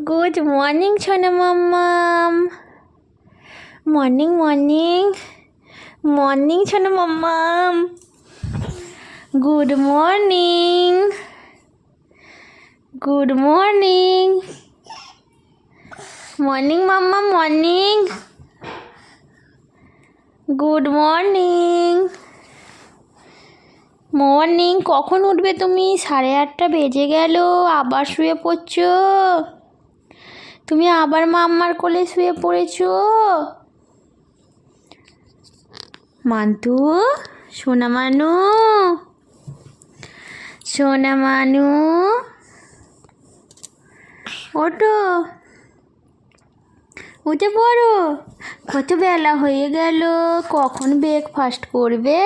Good morning সোনা মাম্মাম morning morning morning সোনা মাম্মাম good morning good morning morning মাম্মা মর্নিং গুড মর্নিং মর্নিং কখন উঠবে তুমি? সাড়ে আটটা বেজে গেল, আবার শুয়ে পড়ছো? তুমি আবার মাম্মার কোলে শুয়ে পড়েছো? মান্তু, সোনা মানু সোনা মানু ওটো উঠে পড়ো। কত বেলা হয়ে গেল, কখন ব্রেকফাস্ট করবে?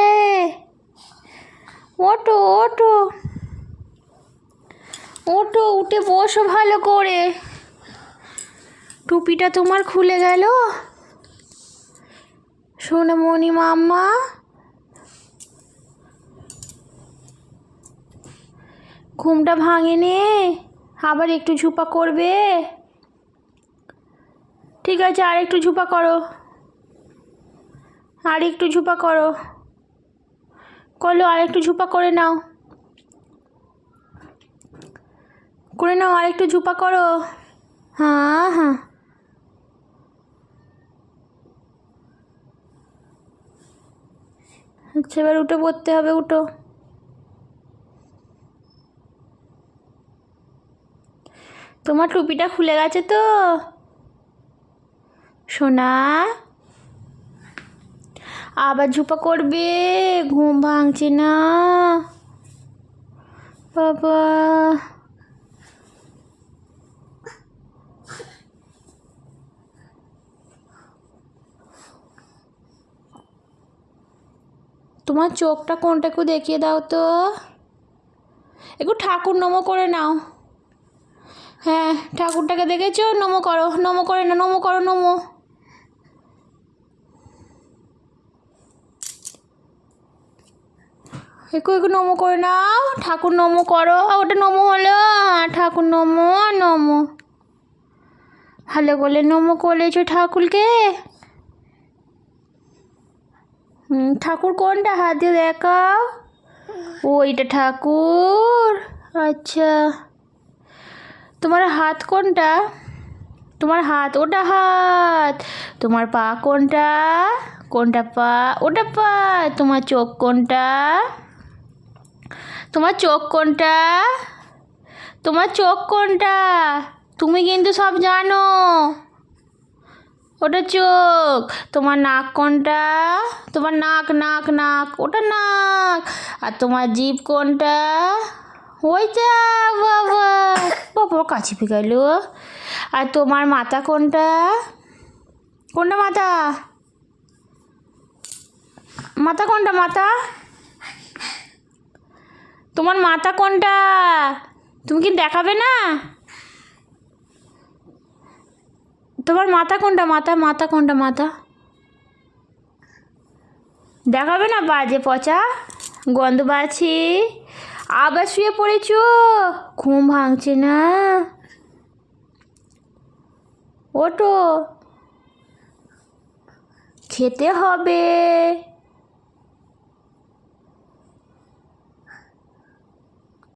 ওটো ওটো ওটো উঠে বসো ভালো করে। টুপিটা তোমার খুলে গেল? সোনামণি মাম্মা। ঘুমটা ভাঙে নে, আবার একটু ঝুপা করবে। ঠিক আছে, আর একটু ঝুপা করো। আর একটু ঝুপা করো। করল, আর একটু ঝুপা করে নাও। করে নাও, আর একটু ঝুপা করো। হ্যাঁ হ্যাঁ। আচ্ছা এবার উঠে, পড়তে হবে, উঠো। তোমার টুপিটা খুলে গেছে তো? সোনা? আবার ঝুপা করবে? ঘুম ভাঙছে না? বাবা। তোমার চোখটা কোনটা একটু দেখিয়ে দাও তো। একটু ঠাকুর নমো করে নাও। হ্যাঁ ঠাকুরটাকে দেখেছ? নমো করো, নমো করে না নমো করো, নমো। একটু একটু নমো করে নাও। ঠাকুর নমো করো। ওটা নমো হলো। ঠাকুর নমো নমো। ভালো করে নমো করেছ ঠাকুরকে। হুম, ঠাকুর কোনটা? হাত দিয়ে দেখাও। ওইটা ঠাকুর। আচ্ছা। তোমার হাত কোনটা? তোমার হাত ওটা হাত। তোমার পা কোনটা? কোনটা পা? ওটা পা। তোমার চোখ কোনটা? তোমার চোখ কোনটা? তোমার চোখ কোনটা? তুমি কিন্তু সব জানো। ওটা চোখ। তোমার নাক কোনটা? তোমার নাক নাক নাক, ওটা নাক। আর তোমার জিভ কোনটা? ওই যা, বাবা। বাবা, কাছে গেল আর তোমার মাথা কোনটা? কোনটা মাথা? মাথা কোনটা, মাথা? তোমার মাথা কোনটা? তুমি কি দেখাবে না? তোমার মাথা কোনটা? মাথা মাথা কোনটা? মাথা। দেখাবে না বাজে পচা? গন্ধ বাছি আবার শুয়ে পড়েছ? ঘুম ভাঙছে না। ওটো খেতে হবে।